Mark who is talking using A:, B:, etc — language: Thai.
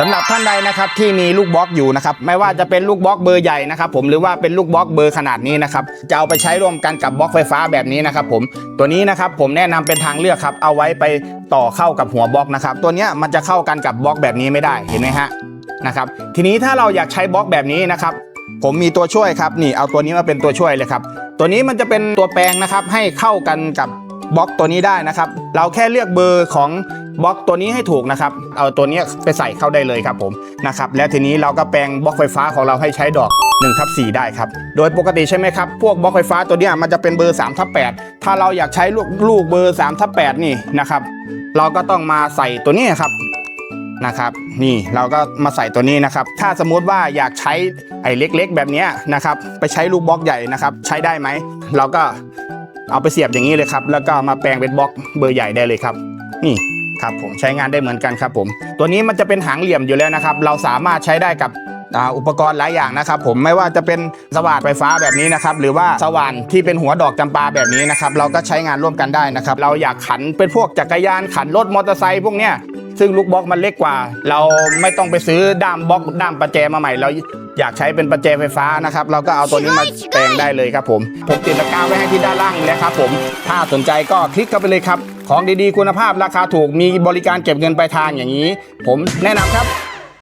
A: สำหรับท่านใดนะครับที่มีลูกบล็อกอยู่นะครับไม่ว่าจะเป็นลูกบล็อกเบอร์ใหญ่นะครับผมหรือว่าเป็นลูกบล็อกเบอร์ขนาดนี้นะครับจะเอาไปใช้ร่วมกันกับบล็อกไฟฟ้าแบบนี้นะครับผมตัวนี้นะครับผมแนะนำเป็นทางเลือกครับเอาไว้ไปต่อเข้ากับหัวบล็อกนะครับตัวนี้มันจะเข้ากันกับบล็อกแบบนี้ไม่ได้เห็นไหมฮะนะครับทีนี้ถ้าเราอยากใช้บล็อกแบบนี้นะครับผมมีตัวช่วยครับนี่เอาตัวนี้มาเป็นตัวช่วยเลยครับตัวนี้มันจะเป็นตัวแปลงนะครับให้เข้ากันกับ บล็อกตัวนี้ได้นะครับ เราแค่เลือกเบอร์ของบล็อกตัวนี้ให้ถูกนะครับ เอาตัวนี้ไปใส่เข้าได้เลยครับผมนะครับ แล้วทีนี้เราก็แปลงบล็อกไฟฟ้าของเราให้ใช้ดอก1ทับ4ได้ครับ โดยปกติใช่ไหมครับ พวกบล็อกไฟฟ้าตัวนี้มันจะเป็นเบอร์3ทับ8ถ้าเราอยากใช้ลูกลูกเบอร์3ทับ8นี่นะครับ เราก็ต้องมาใส่ตัวนี้ครับนะครับ นี่เราก็มาใส่ตัวนี้นะครับ ถ้าสมมุติว่าอยากใช้ไอ้เล็กๆ แบบนี้นะครับ ไปใช้ลูกบล็อกใหญ่นะครับ ใช้ได้ไหม เราก็ เอาไปเสียบอย่างนี้เลยครับ แล้วก็มาแปลงเป็นบล็อกเบอร์ใหญ่ได้เลยครับ นี่ครับผมใช้งานได้เหมือนกันครับผม ตัวนี้มันจะเป็นหางเหลี่ยมอยู่แล้วนะครับ เราสามารถใช้ได้กับอุปกรณ์หลายอย่างนะครับ ผมไม่ว่าจะเป็นสว่านไฟฟ้าแบบนี้นะครับ หรือว่าสว่านที่เป็นหัวดอกจำปาแบบนี้นะครับ เราก็ใช้งานร่วมกันได้นะครับ เราอยากขันเป็นพวกจักรยานขันรถมอเตอร์ไซค์พวกเนี้ย ซึ่งลูกบล็อกมันเล็กกว่า เราไม่ต้องไปซื้อด้ามบล็อกด้ามประแจมาใหม่ เราอยากใช้เป็นประแจไฟฟ้านะครับ เราก็เอาตัวนี้มาแปลงได้เลยครับผม ผมติดตะกร้าไว้ให้ที่ด้านล่างแล้วครับผม ถ้าสนใจก็คลิกเข้าไปเลยครับ ของดีๆคุณภาพราคาถูกมีบริการเก็บเงินปลายทางอย่างนี้ ผมแนะนำครับ